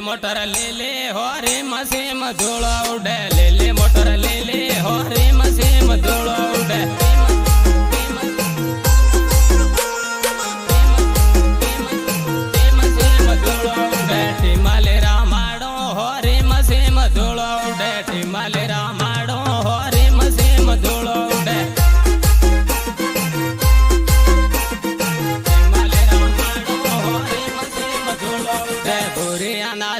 Motor લે લે, હો રે મસેમ ધોળો ઉડે. લે લે મોટર લે લે, હો રે મસેમ ધોળો ઉડે. ધોળો ઉડે ટીમાલે રામાડો હો રે મસેમ ધોળો ઉડે. ટીમાલે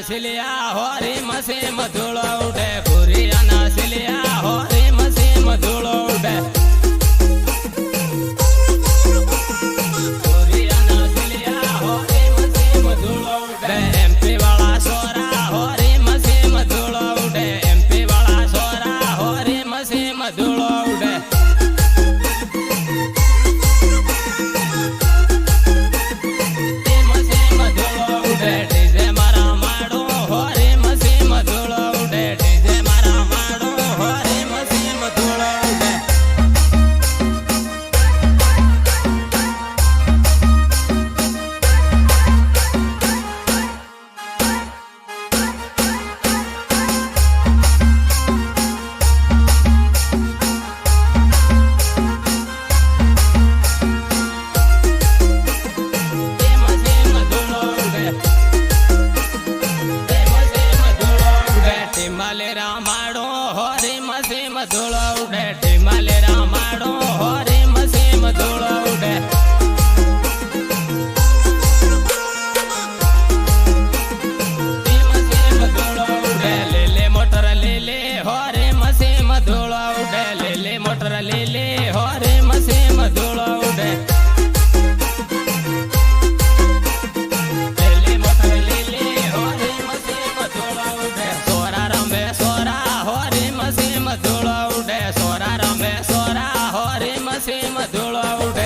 સિલિયા હોરી મસે મધુળો ઉડે ભૂરિયાના સિલિયા હોરી મસે મધુળો ઉડે. મધુળો ઉડે. હોરે મસે મધોળો ઉડે, ઢીમાલે રામાડો હોરે મસે મધોળો ઉડે. મોટર લેલે હોરે મસે મધોળો ઉડે, લેલે મોટર લેલે મધોળા ઉડ